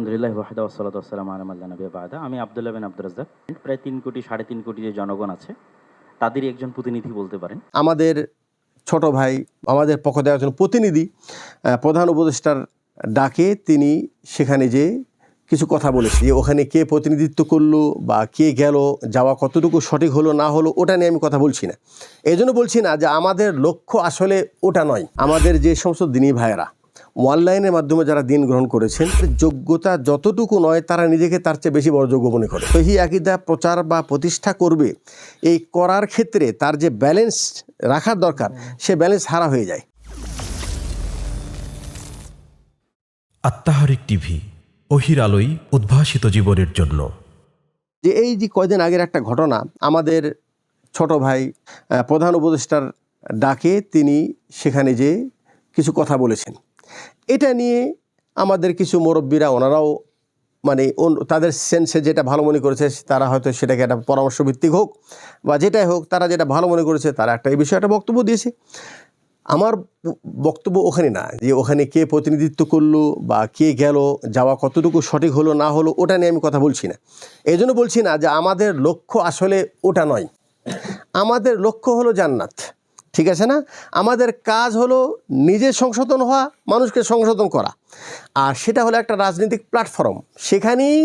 আলহামদুলিল্লাহ ওয়াহিদা ওসালাত আসসালাম আলমাল্লা নবী বাদা। আমি আবদুল্লাহ বিন আব্দুল রাজ্জাক। প্রায় তিন কোটি, সাড়ে তিন কোটি যে জনগণ আছে, তাদেরই একজন প্রতিনিধি বলতে পারেন। আমাদের ছোট ভাই, আমাদের পক্ষ থেকে একজন প্রতিনিধি প্রধান উপদেষ্টার ডাকে তিনি সেখানে যে কিছু কথা বলেছে, যে ওখানে কে প্রতিনিধিত্ব করল বা কে গেল, যাওয়া কতটুকু সঠিক হলো, না হলো, ওটা নিয়ে আমি কথা বলছি না। এই জন্য বলছি না যে আমাদের লক্ষ্য আসলে ওটা নয়। আমাদের যে সমস্ত দিনী ভাইয়েরা অনলাইনের মাধ্যমে যারা দিন গ্রহণ করেছেন যোগ্যতা যতটুকু নয় তারা নিজেকে তার চেয়ে বেশি বড় যোগ্য মনে করে। সহি আকিদা প্রচার বা প্রতিষ্ঠা করবে এই করার ক্ষেত্রে তার যে ব্যালেন্স রাখার দরকার সে ব্যালেন্স হারা হয়ে যায়। আত্মাহারিক টিভি অহির আলোই উদ্ভাসিত জীবনের জন্য। যে এই যে কয়দিন আগের একটা ঘটনা আমাদের ছোট ভাই প্রধান উপদেষ্টার ডাকে তিনি সেখানে যে কিছু কথা বলেছেন। এটা নিয়ে আমাদের কিছু মুরব্বীরা, ওনারাও মানে তাদের সেন্সে যেটা ভালো মনে করেছে, তারা হয়তো সেটাকে একটা পরামর্শ ভিত্তিক হোক বা যেটাই হোক, তারা যেটা ভালো মনে করেছে, তারা একটা এই বিষয়ে একটা বক্তব্য দিয়েছে। আমার বক্তব্য ওখানে না, যে ওখানে কে প্রতিনিধিত্ব করল বা কে গেল, যাওয়া কতটুকু সঠিক হলো, না হলো, ওটা নিয়ে আমি কথা বলছি না। এই জন্য বলছি না যে আমাদের লক্ষ্য আসলে ওটা নয়। আমাদের লক্ষ্য হলো জান্নাত। ঠিক আছে না? আমাদের কাজ হলো নিজে সংশোধন হওয়া, মানুষকে সংশোধন করা। আর সেটা হলো একটা রাজনৈতিক প্ল্যাটফর্ম সেখানেই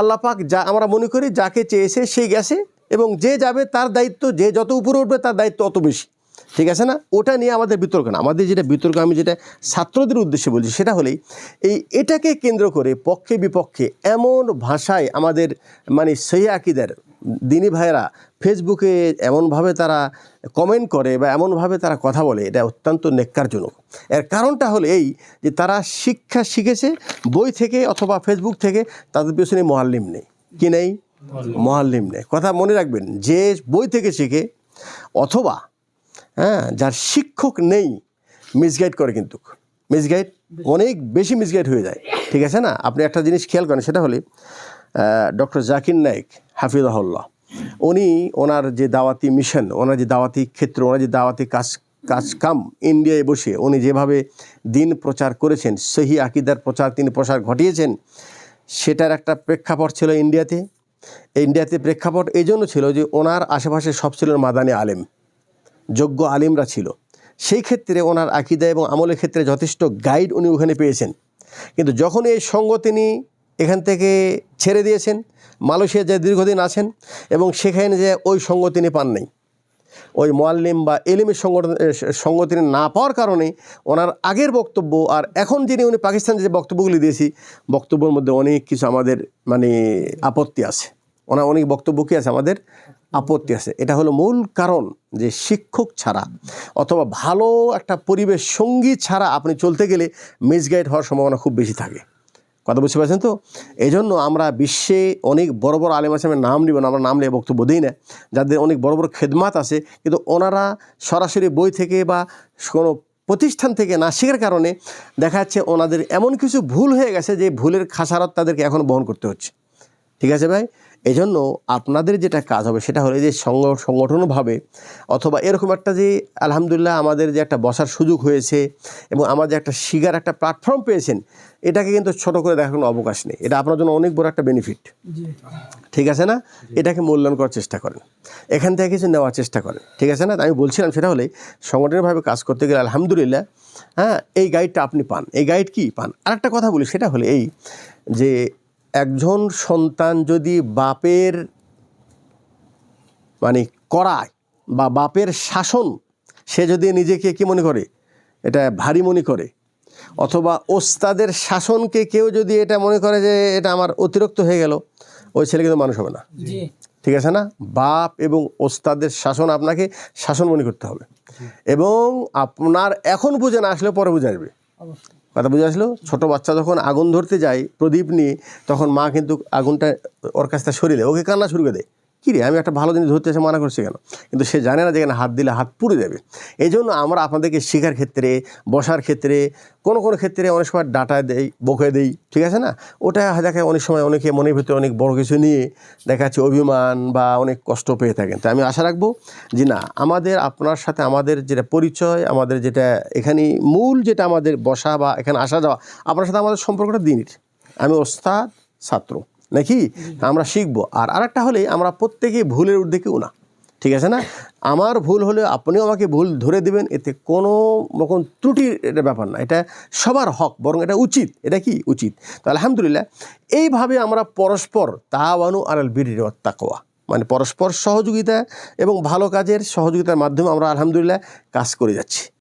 আল্লাপাক যা আমরা মনে করি যাকে চেয়েছে সে গেছে এবং যে যাবে তার দায়িত্ব, যে যত উপরে উঠবে তার দায়িত্ব অত বেশি। ঠিক আছে না? ওটা নিয়ে আমাদের বিতর্ক না। আমাদের যেটা বিতর্ক, আমি যেটা ছাত্রদের উদ্দেশ্যে বলছি সেটা হলেই এই এটাকে কেন্দ্র করে পক্ষে বিপক্ষে এমন ভাষায় আমাদের মানে সেই আকিদের দিনী ভাইয়েরা ফেসবুকে এমনভাবে তারা কমেন্ট করে বা এমনভাবে তারা কথা বলে এটা অত্যন্ত নেককারজনক। এর কারণটা হলো এই যে তারা শিক্ষা শিখেছে বই থেকে অথবা ফেসবুক থেকে তাদের পেছনে মহাল্লিম নেই। কি নেই? মহাল্লিম। নেই। কথা মনে রাখবেন যে বই থেকে শিখে অথবা হ্যাঁ যার শিক্ষক নেই মিসগাইড করে কিন্তু। মিসগাইড অনেক বেশি মিসগাইড হয়ে যায়। ঠিক আছে না? আপনি একটা জিনিস খেয়াল করেন সেটা হলে ডক্টর জাকির নায়েক হাফিজাহুল্লাহ। উনি ওনার যে দাওয়াতি মিশন, ওনার যে দাওয়াতি ক্ষেত্র, ওনার যে দাওয়াতি কাজ কাজ কাম ইন্ডিয়ায় বসে উনি যেভাবে দিন প্রচার করেছেন, সহি আকিদার প্রচার তিনি প্রসার ঘটিয়েছেন, সেটার একটা প্রেক্ষাপট ছিল ইন্ডিয়াতে। ইন্ডিয়াতে প্রেক্ষাপট এই জন্য ছিল যে ওনার আশেপাশে সব ছিল মাদানি আলেম, যোগ্য আলিমরা ছিল। সেই ক্ষেত্রে ওনার আকিদা এবং আমলের ক্ষেত্রে যথেষ্ট গাইড উনি ওখানে পেয়েছেন। কিন্তু যখন এই সঙ্গ তিনি এখান থেকে ছেড়ে দিয়েছেন। মালয়েশিয়া যে দীর্ঘদিন আছেন এবং সেখানে যে ওই সঙ্গ তিনি পান নাই ওই মোয়াল্লিম বা এলিমের সংগঠন সঙ্গ তিনি না পাওয়ার কারণে ওনার আগের বক্তব্য আর এখন যিনি উনি পাকিস্তানে যে বক্তব্যগুলি দিয়েছি, বক্তব্যের মধ্যে অনেক কিছু আমাদের মানে আপত্তি আছে। ওনার অনেক বক্তব্য কি আছে? আমাদের আপত্তি আছে। এটা হলো মূল কারণ যে শিক্ষক ছাড়া অথবা ভালো একটা পরিবেশ সঙ্গী ছাড়া আপনি চলতে গেলে মিসগাইড হওয়ার সম্ভাবনা খুব বেশি থাকে। কথা বুঝতে পারছেন তো? এই জন্য আমরা বিশ্বে অনেক বড় বড় আলেম আসামের নাম নিব না, আমরা নাম নিয়ে বক্তব্য দিই না। যাদের অনেক বড় বড় খেদমাত আছে, কিন্তু ওনারা সরাসরি বই থেকে বা কোনো প্রতিষ্ঠান থেকে না শেখার কারণে দেখা যাচ্ছে ওনাদের এমন কিছু ভুল হয়ে গেছে যে ভুলের খাসারত তাদেরকে এখন বহন করতে হচ্ছে। ঠিক আছে ভাই? এই জন্য আপনাদের যেটা কাজ হবে সেটা হলো যে সংগ সংগঠনভাবে অথবা এরকম একটা যে আলহামদুলিল্লাহ আমাদের যে একটা বসার সুযোগ হয়েছে এবং আমার যে একটা শিগার একটা প্ল্যাটফর্ম পেয়েছেন এটাকে কিন্তু ছোট করে দেখার কোনো অবকাশ নেই। এটা আপনার জন্য অনেক বড় একটা বেনিফিট ঠিক আছে না? এটাকে মূল্যায়ন করার চেষ্টা করেন। এখান থেকে কিছু নেওয়ার চেষ্টা করেন। ঠিক আছে না? আমি বলছিলাম সেটা হলে সংগঠনভাবে কাজ করতে গেলে আলহামদুলিল্লাহ হ্যাঁ এই গাইডটা আপনি পান। এই গাইড কি? পান। আরেকটা কথা বলি সেটা হলে এই যে একজন সন্তান যদি বাপের মানে করায় বা বাপের শাসন সে যদি নিজেকে কি মনে করে? এটা ভারী মনে করে। অথবা ওস্তাদের শাসনকে কেউ যদি এটা মনে করে যে এটা আমার অতিরিক্ত হয়ে গেল ওই ছেলে কিন্তু মানুষ হবে না। ঠিক আছে না? বাপ এবং ওস্তাদের শাসন আপনাকে শাসন মনে করতে হবে। এবং আপনার এখন বুঝে না আসলে পরে বুঝে আসবে। কথা বুঝে আসলো? ছোটো বাচ্চা যখন আগুন ধরতে যায় প্রদীপ নিয়ে, তখন মা কিন্তু আগুনটা, ওর কাছ থেকে সরিয়ে দেয়। ওকে কান্না শুরু করে দেয়। কী রে আমি একটা ভালো জিনিস ধরতে এসে মানা করছি কেন? কিন্তু সে জানে না যেখানে হাত দিলে হাত পুড়ে যাবে। এই জন্য আমরা আপনাদেরকে শেখার ক্ষেত্রে, বসার ক্ষেত্রে, কোনো কোনো ক্ষেত্রে অনেক সময় ডাটা দেই, বকে দেই, ঠিক আছে না? ওটা দেখা অনেক সময় অনেকে মনের ভিতরে অনেক বড় কিছু নিয়ে দেখা যাচ্ছে অভিমান বা অনেক কষ্ট পেয়ে থাকেন। তাই আমি আশা রাখব যে না, আমাদের আপনার সাথে আমাদের যেটা পরিচয়, আমাদের যেটা এখানে মূল যেটা আমাদের বসা বা এখানে আসা যাওয়া, আপনার সাথে আমাদের সম্পর্কটা দিনের। আমি ওস্তাদ, ছাত্র। নাকি? আমরা শিখব। আর আরেকটা হলে আমরা প্রত্যেকেই ভুলের ঊর্ধ্বে কেউ না। ঠিক আছে না? আমার ভুল হলে আপনিও আমাকে ভুল ধরে দিবেন, এতে কোনো রকম ত্রুটির এটা ব্যাপার না। এটা সবার হক, বরং এটা উচিত। এটা কি? উচিত। তো আলহামদুলিল্লাহ, এইভাবে আমরা পরস্পর তাওয়ানু আলাল বীর তাকোয়া মানে পরস্পর সহযোগিতা এবং ভালো কাজের সহযোগিতার মাধ্যমে আমরা আলহামদুলিল্লাহ কাজ করে যাচ্ছি।